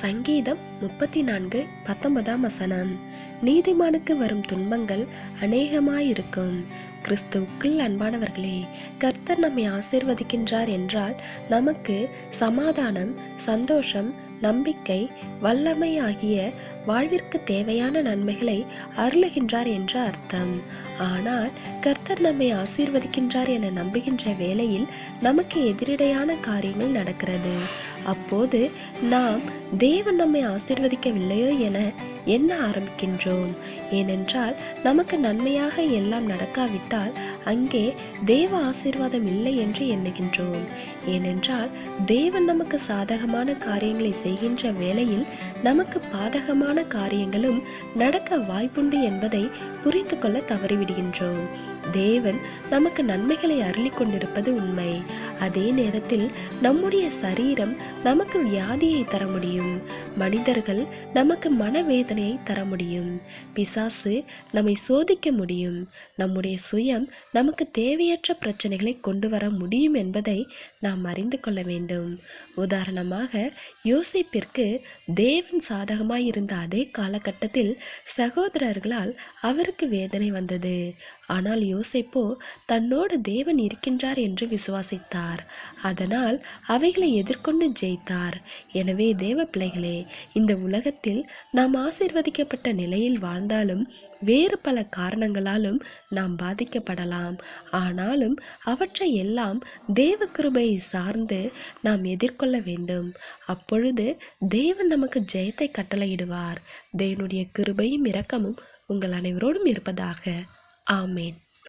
சங்கீதம் முப்பத்தி நான்கு பத்தொன்பதாம் வசனம். நீதிமானுக்கு வரும் துன்பங்கள் அநேகமாயிருக்கும். கிறிஸ்துவுக்குள் அன்பானவர்களே கர்த்தர் நம்மை ஆசீர்வதிக்கின்றார் என்றால் நமக்கு சமாதானம் சந்தோஷம் நம்பிக்கை வல்லமை ஆகிய வாழ்விற்கு தேவையான நன்மைகளை அருளுகின்றார் என்ற அர்த்தம். ஆனால் கர்த்தர் நம்மை ஆசீர்வதிக்கின்றார் என நம்புகின்ற வேளையில் நமக்கு எதிரிடையான காரியங்கள் நடக்கிறது. அப்போது நாம் தேவன் நம்மை ஆசீர்வதிக்கவில்லையோ என எண்ண ஆரம்பிக்கின்றோம்? ஏனென்றால் நமக்கு நன்மையாக எல்லாம் நடக்காவிட்டால் அங்கே தேவ ஆசீர்வாதம் இல்லை என்று எண்ணுகின்றோம். ஏனென்றால் தேவன் நமக்கு சாதகமான காரியங்களை செய்கின்ற வேளையில் நமக்கு பாதகமான காரியங்களும் நடக்க வாய்ப்புண்டு என்பதை புரிந்து கொள்ள தவறிவிடுகின்றோம் தேவன் நமக்கு நன்மைகளை அருளிக் கொண்டிருப்பது உண்மை. அதே நேரத்தில் நம்முடைய சரீரம் நமக்கு வியாதியை தர முடியும் மனிதர்கள் நமக்கு மனவேதனையை தர முடியும். பிசாசு நம்மை சோதிக்க முடியும். நம்முடைய சுயம் நமக்கு தேவையற்ற பிரச்சனைகளை கொண்டு வர முடியும் என்பதை நாம் அறிந்து கொள்ள வேண்டும். உதாரணமாக யோசிப்பிற்கு தேவன் சாதகமாய் இருந்த அதே காலகட்டத்தில் சகோதரர்களால் அவருக்கு வேதனை வந்தது. ஆனால் யோசிப்போ தன்னோடு தேவன் இருக்கின்றார் என்று விசுவாசித்தார். அதனால் அவைகளை எதிர்கொண்டு ஜெயித்தார். எனவே தேவ பிள்ளைகளே இந்த உலகத்தில் நாம் ஆசீர்வதிக்கப்பட்ட நிலையில் வாழ்ந்தாலும் வேறு பல காரணங்களாலும் நாம் பாதிக்கப்படலாம். ஆனாலும் அவற்றை எல்லாம் தேவ கிருபையை சார்ந்து நாம் எதிர்கொள்ள வேண்டும். அப்பொழுது தேவன் நமக்கு ஜெயத்தை கட்டளையிடுவார். தேவனுடைய கிருபையும் இரக்கமும் உங்கள் அனைவரோடும் இருப்பதாக. ஆமேன்.